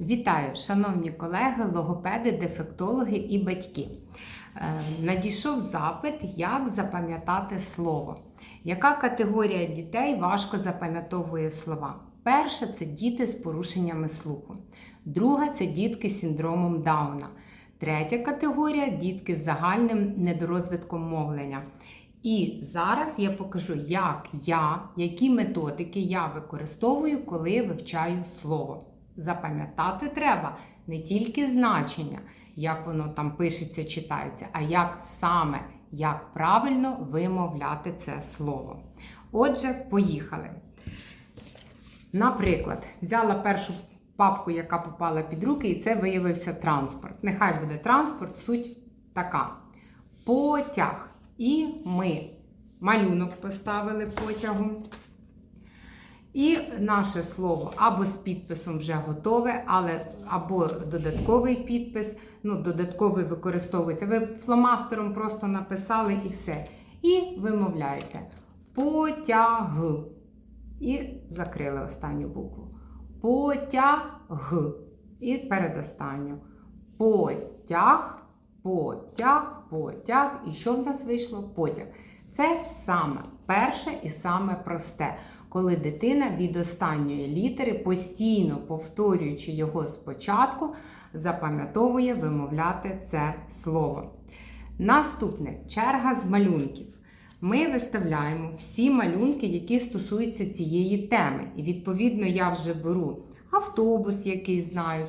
Вітаю, шановні колеги, логопеди, дефектологи і батьки. Е, Надійшов запит, як запам'ятати слово. Яка категорія дітей важко запам'ятовує слова? Перша це діти з порушеннями слуху. Друга це дітки з синдромом Дауна. Третя категорія дітки з загальним недорозвитком мовлення. І зараз я покажу, як я, які методики я використовую, коли вивчаю слово. Запам'ятати треба не тільки значення, як воно там пишеться, читається, а як саме, як правильно вимовляти це слово. Отже, поїхали. Наприклад, взяла першу папку, яка попала під руки, і це виявився транспорт. Нехай буде транспорт, суть така. Потяг. І ми малюнок поставили потягу. І наше слово або з підписом вже готове, але або додатковий підпис. Ну, додатковий використовується. Ви фломастером просто написали і все. І вимовляєте потяг. І закрили останню букву. Потяг. І передостанню. Потяг, потяг, потяг. І що в нас вийшло? Потяг. Це саме перше і саме просте, коли дитина від останньої літери, постійно повторюючи його спочатку, запам'ятовує вимовляти це слово. Наступне черга з малюнків. Ми виставляємо всі малюнки, які стосуються цієї теми. І, відповідно, я вже беру автобус, який знають,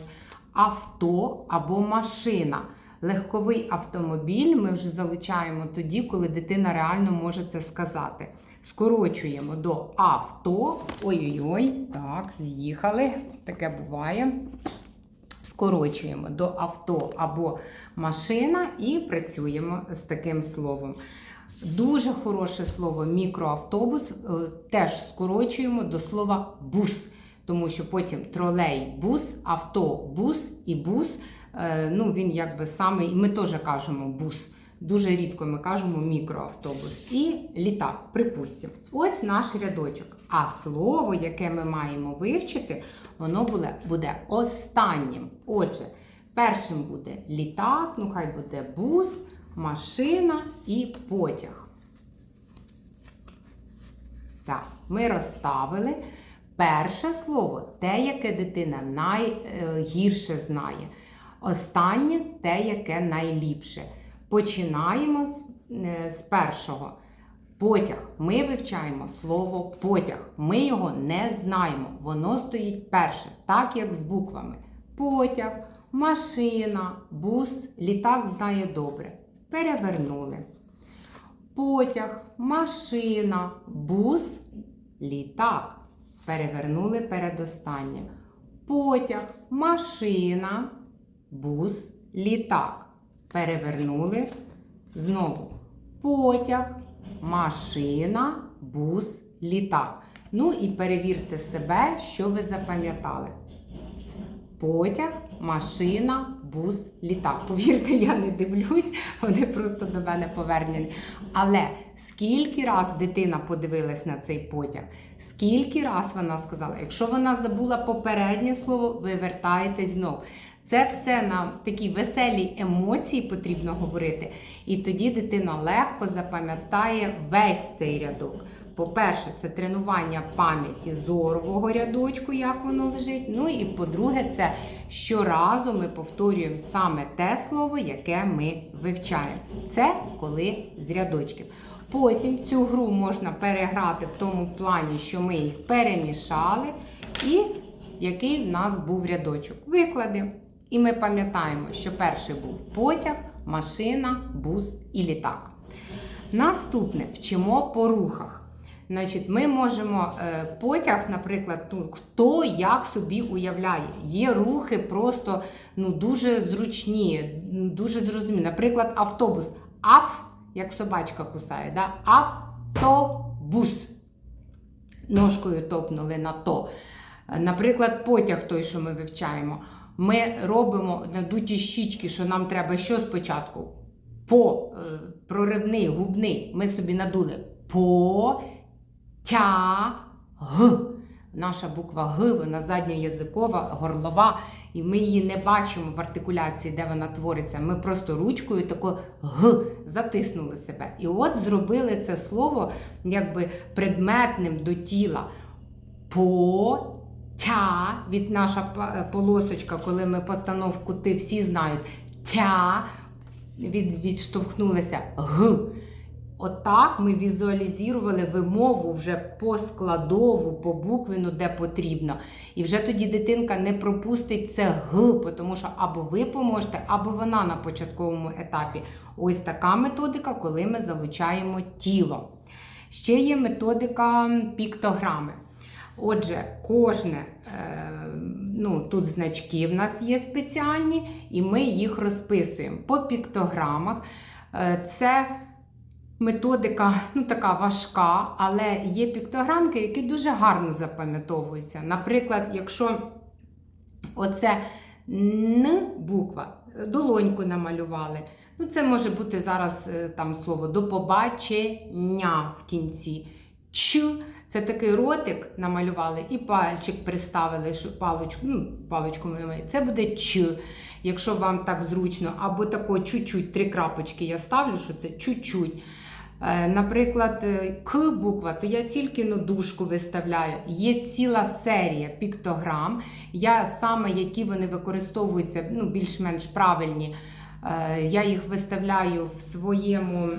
авто або машина. Легковий автомобіль ми вже залучаємо тоді, коли дитина реально може це сказати. Скорочуємо до авто. Ой-ой-ой, так, з'їхали. Таке буває. Скорочуємо до авто або машина і працюємо з таким словом. Дуже хороше слово мікроавтобус е, теж скорочуємо до слова бус, тому що потім тролей-бус, автобус і бус. е, Ну, він якби саме, і ми теж кажемо бус. Дуже рідко ми кажемо мікроавтобус. І літак, припустимо. Ось наш рядочок. А слово, яке ми маємо вивчити, воно буде, останнім. Отже, першим буде літак, ну хай буде бус, машина і потяг. Так, ми розставили. Перше слово те, яке дитина найгірше знає. Останнє те, яке найліпше. Починаємо з, е, з першого. Потяг. Ми вивчаємо слово потяг. Ми його не знаємо. Воно стоїть перше, так як з буквами. Потяг, машина, бус, літак знає добре. Перевернули. Потяг, машина, бус, літак. Перевернули передостаннє. Потяг, машина, бус, літак. Перевернули знову. Потяг, машина, бус, літак. Ну і перевірте себе, що ви запам'ятали. Потяг, машина, бус, літак. Повірте, я не дивлюсь, вони просто до мене повернені. Але скільки раз дитина подивилась на цей потяг, скільки раз вона сказала, якщо вона забула попереднє слово, ви вертаєтесь знов. Це все на такі веселі емоції потрібно говорити. І тоді дитина легко запам'ятає весь цей рядок. По-перше, це тренування пам'яті зорового рядочку, як воно лежить. Ну і по-друге, це щоразу ми повторюємо саме те слово, яке ми вивчаємо. Це коли з рядочків. Потім цю гру можна переграти в тому плані, що ми їх перемішали, і який в нас був рядочок. Виклади. І ми пам'ятаємо, що перший був потяг, машина, бус і літак. Наступне вчимо по рухах. Значить, ми можемо е, потяг, наприклад, ну, хто як собі уявляє. Є рухи просто ну, дуже зручні, дуже зрозумілі. Наприклад, автобус. Аф, як собачка кусає, да? автобус. Ножкою топнули на то. Наприклад, потяг той, що ми вивчаємо. Ми робимо надуті щічки, що нам треба що спочатку? По е, проривний, губний. Ми собі надули по тя г. наша буква Г, вона задньоязикова, горлова, і ми її не бачимо в артикуляції, де вона твориться. Ми просто ручкою тако Г затиснули себе. І от зробили це слово якби предметним до тіла. По тя від наша полосочка, коли ми постановку ти всі знають. Тя від, відштовхнулися г. Отак ми візуалізували вимову вже по складову, по буквіну, де потрібно. І вже тоді дитинка не пропустить це г, тому що або ви поможете, або вона на початковому етапі. Ось така методика, коли ми залучаємо тіло. Ще є методика піктограми. Отже, кожне, е, ну тут значки в нас є спеціальні, і ми їх розписуємо по піктограмах. Е, це методика ну, така важка, але є піктограмки, які дуже гарно запам'ятовуються. Наприклад, якщо оце Н буква, долоньку намалювали. Ну, це може бути зараз е, там слово до побачення в кінці. Ч це такий ротик намалювали і пальчик приставили, що паличку, ну, паличку малювали. Це буде Ч, якщо вам так зручно, або тако чуть-чуть, три крапочки я ставлю, що це чуть-чуть. Е, Наприклад, е, К буква, то я тільки ну, дужку виставляю. Є ціла серія піктограм. Я саме які вони використовуються, ну, більш-менш правильні. е, Я їх виставляю в своєму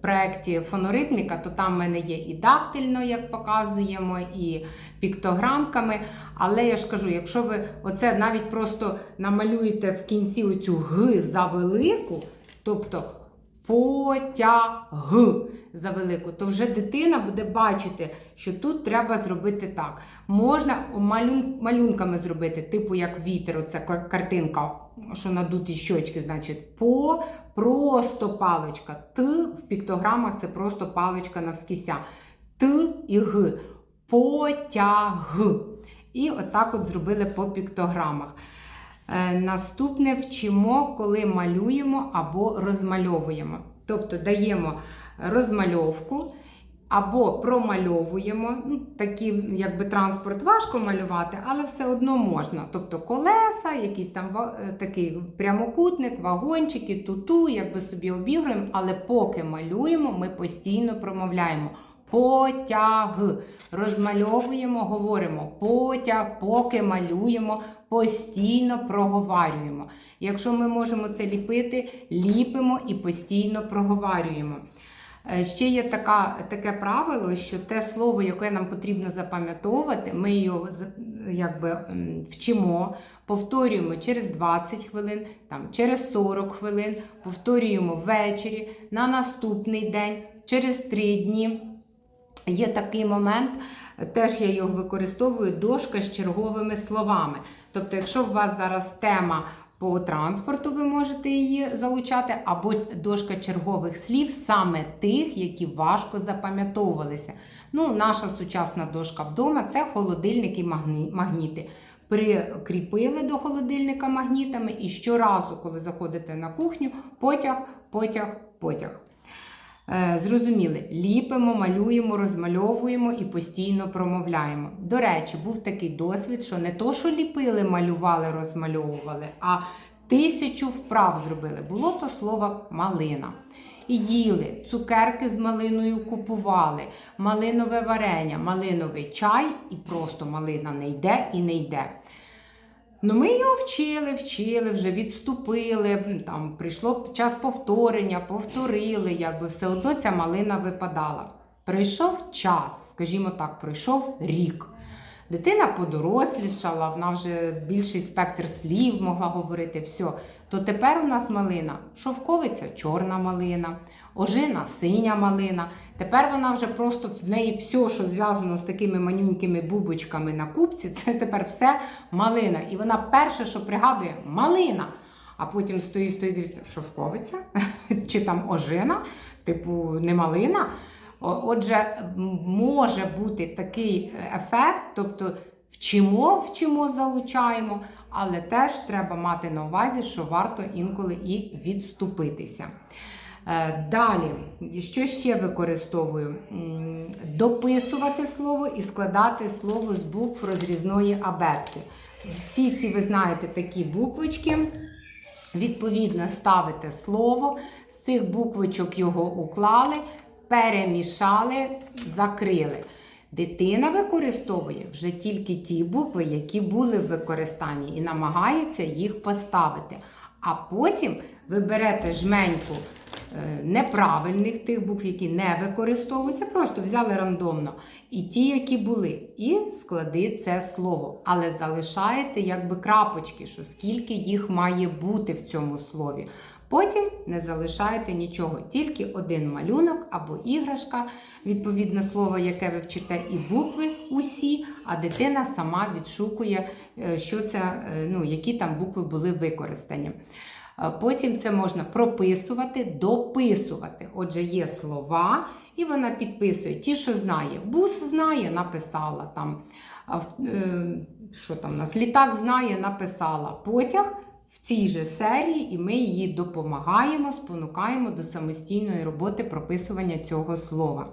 проєкті фоноритміка, то там в мене є і дактильно, як показуємо, і піктограмками. Але я ж кажу, якщо ви оце навіть просто намалюєте в кінці оцю Г за велику, тобто потяг за велику, то вже дитина буде бачити, що тут треба зробити так. Можна малюн, малюнками зробити, типу як вітер, оце картинка, що надуті щочки, значить, по просто паличка. Т в піктограмах це просто паличка навскіся. Т і Г. Потяг. І отак от зробили по піктограмах. Е, Наступне вчимо, коли малюємо або розмальовуємо. Тобто даємо розмальовку або промальовуємо. Ну, Такі, якби транспорт важко малювати, але все одно можна. Тобто колеса, якийсь там е, такий прямокутник, вагончики, туту, якби собі обігруємо, але поки малюємо, ми постійно промовляємо. Потяг. Розмальовуємо, говоримо потяг, поки малюємо, постійно проговарюємо. Якщо ми можемо це ліпити, ліпимо і постійно проговарюємо. Е, Ще є така, таке правило, що те слово, яке нам потрібно запам'ятовувати, ми його якби, вчимо, повторюємо через 20 хвилин, там, через 40 хвилин, повторюємо ввечері, на наступний день, через 3 дні. Є такий момент, теж я його використовую, дошка з черговими словами. Тобто, якщо у вас зараз тема по транспорту, ви можете її залучати, або дошка чергових слів, саме тих, які важко запам'ятовувалися. Ну, наша сучасна дошка вдома це холодильник і магніти. Прикріпили до холодильника магнітами, і щоразу, коли заходите на кухню, потяг, потяг, потяг. Е, Зрозуміли, ліпимо, малюємо, розмальовуємо і постійно промовляємо. До речі, був такий досвід, що не то, що ліпили, малювали, розмальовували, а тисячу вправ зробили. Було то слово малина. І їли, цукерки з малиною купували, малинове варення, малиновий чай, і просто малина не йде і не йде. Ну, ми його вчили, вчили, вже відступили. Там прийшло час повторення, повторили, якби все одно ця малина випадала. Прийшов час, скажімо так, пройшов рік. Дитина подорослішала, вона вже більший спектр слів могла говорити, все. То тепер у нас малина шовковиця чорна малина, ожина синя малина. Тепер вона вже просто в неї все, що зв'язано з такими манюнькими бубочками на купці, це тепер все малина. І вона перше, що пригадує, малина. А потім стоїть, стоїть, дивиться, шовковиця чи там ожина, типу не малина. Отже, може бути такий ефект, тобто вчимо, вчимо, залучаємо, але теж треба мати на увазі, що варто інколи і відступитися. Е, Далі, що ще використовую? Дописувати слово і складати слово з букв розрізної абетки. Всі ці, ви знаєте, такі буквочки. Відповідно, ставите слово, з цих буквочок його уклали, перемішали, закрили. Дитина використовує вже тільки ті букви, які були в використанні, і намагається їх поставити. А потім ви берете жменьку е, неправильних тих букв, які не використовуються, просто взяли рандомно. І ті, які були, і склади це слово. Але залишаєте якби крапочки, що скільки їх має бути в цьому слові. Потім не залишаєте нічого, тільки один малюнок або іграшка, відповідне слово, яке ви вчите, і букви усі, а дитина сама відшукує, е, що це, е, ну, які там букви були використані. Е, Потім це можна прописувати, дописувати. Отже, є слова, і вона підписує ті, що знає. Бус знає, написала там. Що там у нас? Літак знає, написала. Потяг в цій же серії, і ми її допомагаємо, спонукаємо до самостійної роботи прописування цього слова.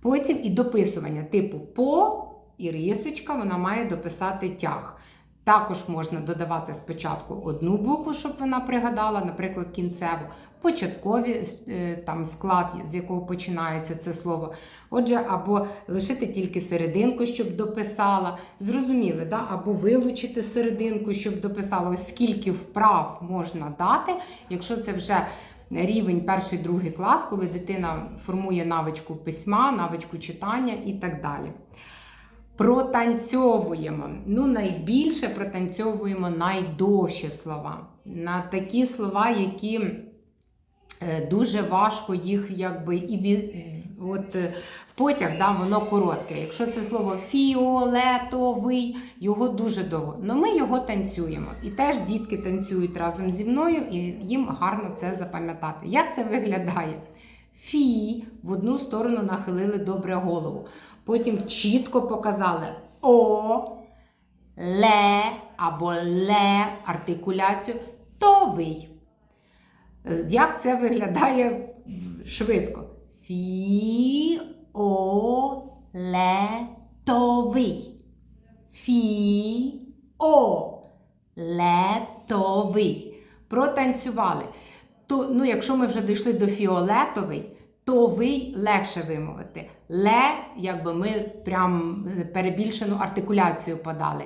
Потім і дописування типу по і рисочка, вона має дописати тяг. Також можна додавати спочатку одну букву, щоб вона пригадала, наприклад, кінцеву, початкові е, там склад, з якого починається це слово. Отже, або лишити тільки серединку, щоб дописала. Зрозуміли, да? або вилучити серединку, щоб дописала. Скільки вправ можна дати, якщо це вже рівень перший, другий клас, коли дитина формує навичку письма, навичку читання і так далі. Протанцьовуємо. Ну, найбільше протанцьовуємо найдовші слова. На такі слова, які е, дуже важко їх якби і від, от е, потяг, да, воно коротке. Якщо це слово фіолетовий, його дуже довго. Но ми його танцюємо. І теж дітки танцюють разом зі мною, і їм гарно це запам'ятати. Як це виглядає? Фі в одну сторону нахилили добре голову. Потім чітко показали О, ле або ле артикуляцію товий. Як це виглядає швидко? Фі о ле товий. Фі о летовий. Протанцювали. То, ну, якщо ми вже дійшли до фіолетовий, то ви легше вимовити. Ле, якби ми прям перебільшену артикуляцію подали.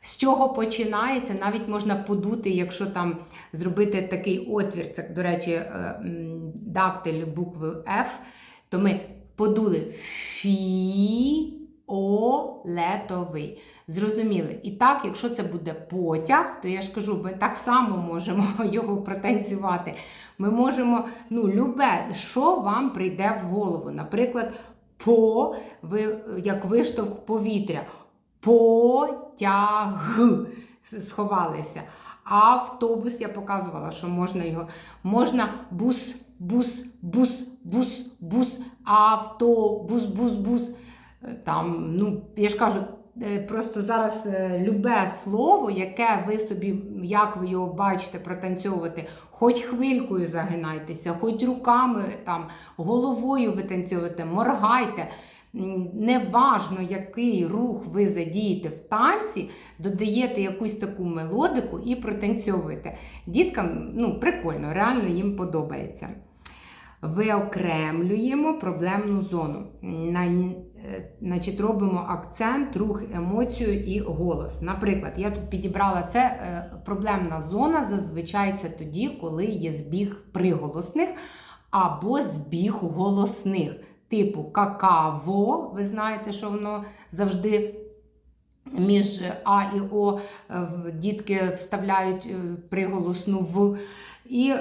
З чого починається, навіть можна подути, якщо там зробити такий отвір, це, до речі, е, дактиль букви F, то ми подули фі. Олетовий. Зрозуміли. І так, якщо це буде потяг, то я ж кажу, ми так само можемо його протанцювати. Ми можемо, ну, любе, що вам прийде в голову. Наприклад, по, ви, як виштовх повітря. Потяг. Сховалися. Автобус я показувала, що можна його. Можна бус, бус, бус, бус, бус, автобус, бус, бус. Там, ну, я ж кажу, е, просто зараз е, любе слово, яке ви собі, як ви його бачите, протанцьовувати, хоч хвилькою загинайтеся, хоч руками, там, головою витанцьовуєте, моргайте. Неважно, який рух ви задієте в танці, додаєте якусь таку мелодику і протанцьовуєте. Діткам ну, прикольно, реально їм подобається. Виокремлюємо проблемну зону. На, значить, робимо акцент, рух, емоцію і голос. Наприклад, я тут підібрала це е, проблемна зона. Зазвичай це тоді, коли є збіг приголосних або збіг голосних. Типу какаво, ви знаєте, що воно завжди між А і О е, дітки вставляють е, приголосну В. І,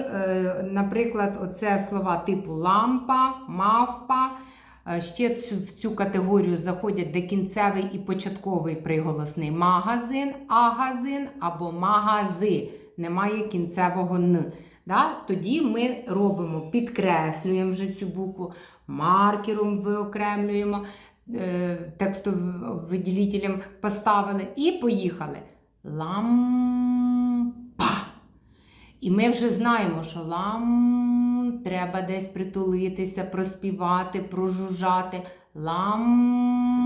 наприклад, оце слова типу лампа, мавпа. Ще в цю категорію заходять де кінцевий і початковий приголосний магазин, агазин або магази. Немає кінцевого н. Да? Тоді ми робимо, підкреслюємо вже цю букву, маркером виокремлюємо, е, текстовиділителем поставили і поїхали. Лампа. І ми вже знаємо, що лам треба десь притулитися, проспівати, прожужжати. Лампа.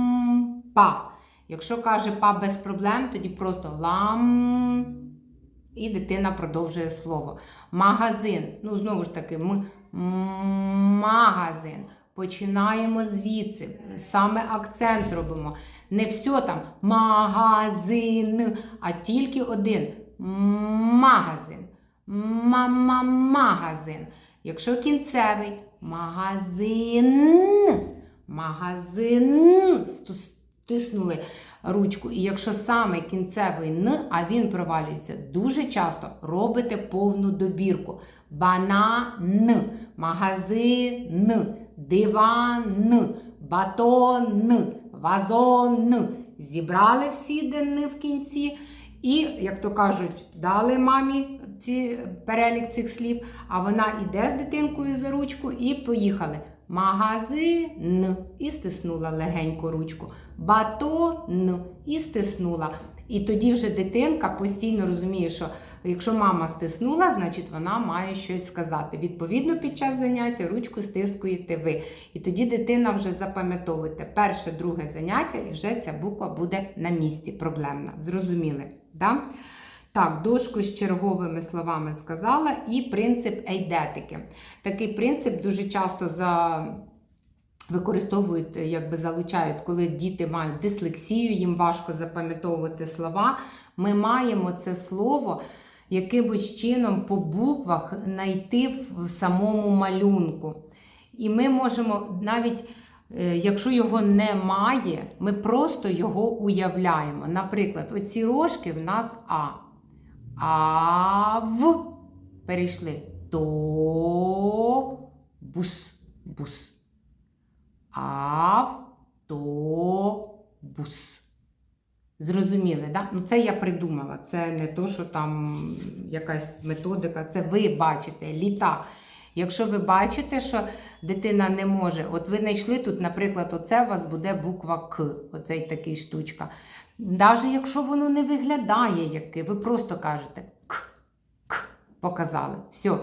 Якщо каже па без проблем, тоді просто лам. І дитина продовжує слово. Магазин. Ну, знову ж таки, ми магазин. Починаємо звідси. Саме акцент робимо. Не все там магазин, а тільки один магазин. Мама-магазин. Якщо кінцевий магазин. Магазин. Стиснули ручку. І якщо саме кінцевий Н, а він провалюється дуже часто, робите повну добірку. Банан, магазин, диван, батон, вазон. Зібрали всі денни в кінці. І, як то кажуть, дали мамі ці, перелік цих слів, а вона йде з дитинкою за ручку і поїхали. Магазин і стиснула легенько ручку. Батон і стиснула. І тоді вже дитинка постійно розуміє, що якщо мама стиснула, значить вона має щось сказати. Відповідно, під час заняття ручку стискуєте ви. І тоді дитина вже запам'ятовуєте перше, друге заняття, і вже ця буква буде на місці проблемна. Зрозуміли? Да? Так, дошку з черговими словами сказала, і принцип ейдетики. Такий принцип дуже часто за... використовують, якби залучають, коли діти мають дислексію, їм важко запам'ятовувати слова. Ми маємо це слово якимось чином по буквах знайти в самому малюнку. І ми можемо навіть. е, Якщо його немає, ми просто його уявляємо. Наприклад, оці рожки в нас А. А в перейшли до бус. Бус. Автобус. Зрозуміли, да? Ну це я придумала. Це не то, що там якась методика. Це ви бачите, літак. Якщо ви бачите, що дитина не може, от ви знайшли тут, наприклад, оце у вас буде буква К, оцей такий штучка. Навіть якщо воно не виглядає як К, ви просто кажете К, К, показали. Все.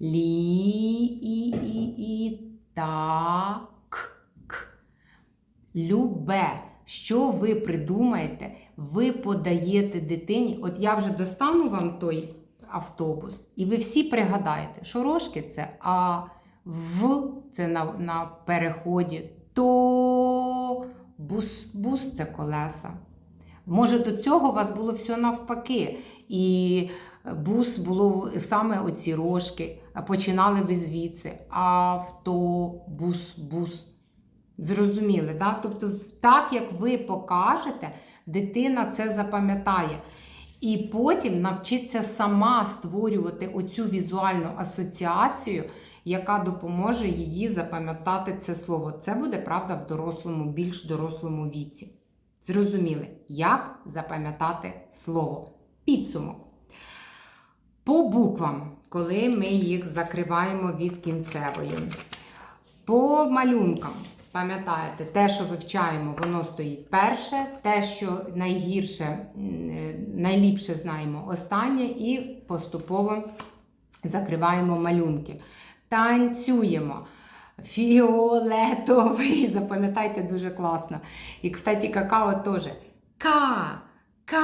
Лі, і, і, і, та, к, к. Любе, що ви придумаєте, ви подаєте дитині. От я вже достану вам той автобус, і ви всі пригадаєте, що рожки це А, В це на, на переході, то бус, бус це колеса. Може, до цього у вас було все навпаки. І бус було саме оці рожки, починали ви звідси. Автобус, бус. Зрозуміли, да? Тобто, так як ви покажете, дитина це запам'ятає. І потім навчиться сама створювати оцю візуальну асоціацію, яка допоможе її запам'ятати це слово. Це буде правда в дорослому, більш дорослому віці. Зрозуміли, як запам'ятати слово. Підсумок. По буквам, коли ми їх закриваємо від кінцевої. По малюнкам. Пам'ятаєте, те, що вивчаємо, воно стоїть перше, те, що найгірше, найліпше знаємо останнє, і поступово закриваємо малюнки. Танцюємо. Фіолетовий, запам'ятайте дуже класно. І, кстати, какао теж. К, К,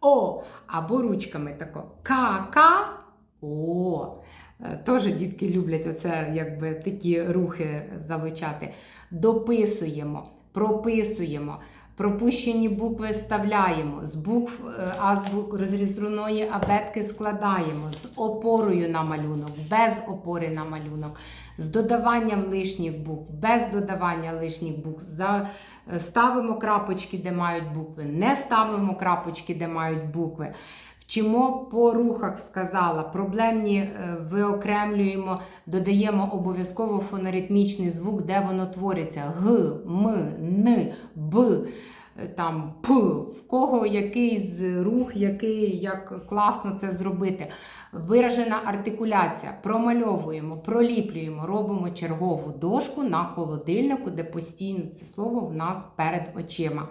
О. Або ручками тако. К, К, О. Е, Теж дітки люблять оце, якби такі рухи залучати. Дописуємо, прописуємо, пропущені букви вставляємо, з букв е, азбук розрізруної абетки складаємо, з опорою на малюнок, без опори на малюнок, з додаванням лишніх букв, без додавання лишніх букв. Е, ставимо крапочки, де мають букви, не ставимо крапочки, де мають букви. Вчимо по рухах, сказала. Проблемні е, виокремлюємо, додаємо обов'язково фоноритмічний звук, де воно твориться. Г, М, Н, Б, е, там П. В кого якийсь рух, який, як класно це зробити. Виражена артикуляція. Промальовуємо, проліплюємо, робимо чергову дошку на холодильнику, де постійно це слово в нас перед очима.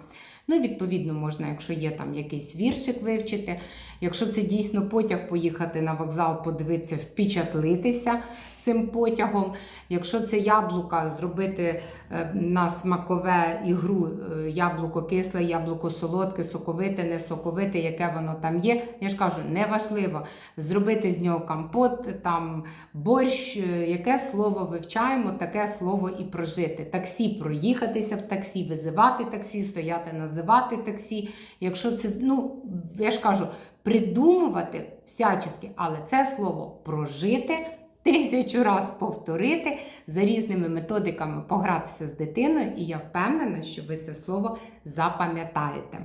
Ну, відповідно, можна, якщо є там якийсь віршик вивчити. Якщо це дійсно потяг поїхати на вокзал, подивитися, впечатлитися цим потягом. Якщо це яблука, зробити е, на смакове ігру е, яблуко кисле, яблуко солодке, соковите, не соковите, яке воно там є. Я ж кажу, неважливо зробити з нього компот, там борщ, е, яке слово вивчаємо, таке слово і прожити. Таксі проїхатися в таксі, визивати таксі, стояти, називати таксі. Якщо це, ну я ж кажу, придумувати всячески, але це слово прожити. Тисячу раз повторити за різними методиками погратися з дитиною, і я впевнена, що ви це слово запам'ятаєте.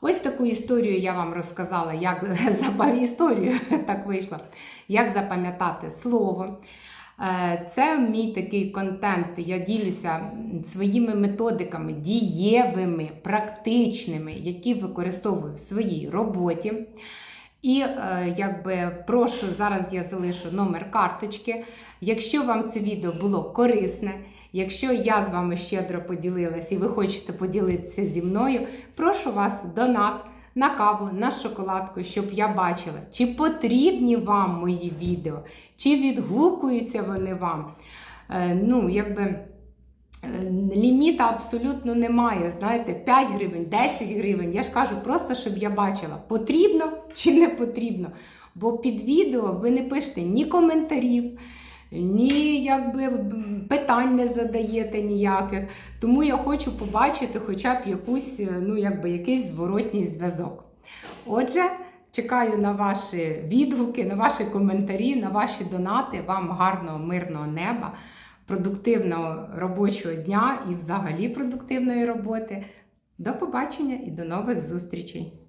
Ось таку історію я вам розказала, як історію так вийшло, як запам'ятати слово. Е, Це мій такий контент. Я ділюся своїми методиками, дієвими, практичними, які використовую в своїй роботі. І е, якби прошу, зараз я залишу номер карточки. Якщо вам це відео було корисне, якщо я з вами щедро поділилась і ви хочете поділитися зі мною, прошу вас донат на каву, на шоколадку, щоб я бачила, чи потрібні вам мої відео, чи відгукуються вони вам. Е, ну, якби. е, Ліміта абсолютно немає. Знаєте, 5 гривень, 10 гривень. Я ж кажу, просто щоб я бачила, потрібно чи не потрібно. Бо під відео ви не пишете ні коментарів, ні якби питань не задаєте ніяких. Тому я хочу побачити хоча б якусь, е, ну, якби, якийсь зворотній зв'язок. Отже, чекаю на ваші відгуки, на ваші коментарі, на ваші донати. Вам гарного, мирного неба, продуктивного робочого дня і взагалі продуктивної роботи. До побачення і до нових зустрічей!